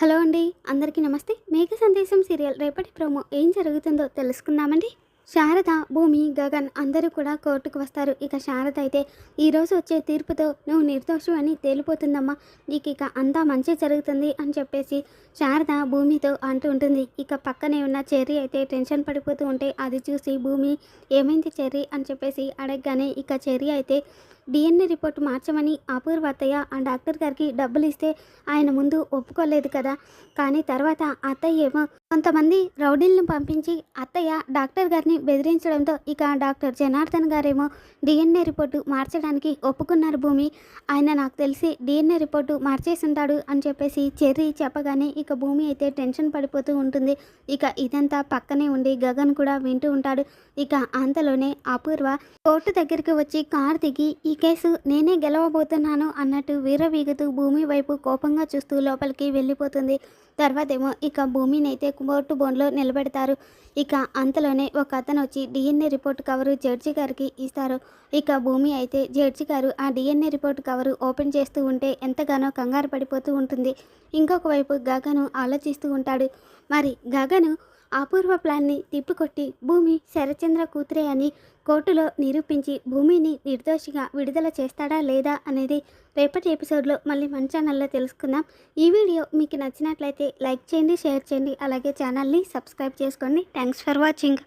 Hello అండి అందరికీ నమస్తే. మేఘ సందేశం సీరియల్ రేపటి ప్రోమో ఏం జరుగుతుందో తెలుసుకుందామండి. శారద భూమి గగన్ అందరూ కూడా కోర్టుకు వస్తారు. ఇక శారద అయితే ఈరోజు వచ్చే తీర్పుతో నువ్వు నిర్దోషు అని తేలిపోతుందమ్మా. నీకు ఇక అంతా మంచి జరుగుతుంది అని చెప్పేసి శారద భూమితో అంటూ ఉంటుంది. ఇక పక్కనే ఉన్న చెర్రీ అయితే టెన్షన్ పడిపోతూ ఉంటే అది చూసి భూమి ఏమైంది చెర్రీ అని చెప్పేసి అడగగానే ఇక చెర్రీ అయితే డిఎన్ఏ రిపోర్ట్ మార్చమని అపూర్వ అత్తయ్య ఆ డాక్టర్ గారికి డబ్బులు ఇస్తే ఆయన ముందు ఒప్పుకోలేదు కదా. కానీ తర్వాత అత్తయ్య ఏమో కొంతమంది రౌడీలను పంపించి అత్తయ్య డాక్టర్ గారిని బెదిరించడంతో ఇక డాక్టర్ జనార్దన్ గారేమో డిఎన్ఏ రిపోర్టు మార్చడానికి ఒప్పుకున్నారు భూమి. ఆయన నాకు తెలిసి డిఎన్ఏ రిపోర్టు మార్చేసి ఉంటాడు అని చెప్పేసి చెర్రీ చెప్పగానే ఇక భూమి అయితే టెన్షన్ పడిపోతూ ఉంటుంది. ఇక ఇదంతా పక్కనే ఉండి గగన్ కూడా వింటూ ఉంటాడు. ఇక అంతలోనే అపూర్వ కోర్టు దగ్గరికి వచ్చి కార్ దిగి ఈ కేసు నేనే గెలవబోతున్నాను అన్నట్టు వీరవీగుతూ భూమి వైపు కోపంగా చూస్తూ లోపలికి వెళ్ళిపోతుంది. తర్వాతేమో ఇక భూమిని అయితే కోర్టు బోన్లో నిలబెడతారు. ఇక అంతలోనే ఒక అతను వచ్చి డిఎన్ఏ రిపోర్ట్ కవరు జడ్జి గారికి ఇస్తారు. ఇక భూమి అయితే జడ్జి గారు ఆ డిఎన్ఏ రిపోర్ట్ కవరు ఓపెన్ చేస్తూ ఉంటే ఎంతగానో కంగారు పడిపోతూ ఉంటుంది. ఇంకొక వైపు గగను ఆలోచిస్తూ ఉంటాడు. మరి గగను అపూర్వ ప్లాన్ని తిప్పికొట్టి భూమి శరచంద్ర కూతురే అని కోర్టులో నిరూపించి భూమిని నిర్దోషిగా విడుదల చేస్తాడా లేదా అనేది రేపటి ఎపిసోడ్లో మళ్ళీ మన ఛానల్లో తెలుసుకుందాం. ఈ వీడియో మీకు నచ్చినట్లయితే లైక్ చేయండి షేర్ చేయండి అలాగే ఛానల్ని సబ్స్క్రైబ్ చేసుకోండి. Thanks for watching.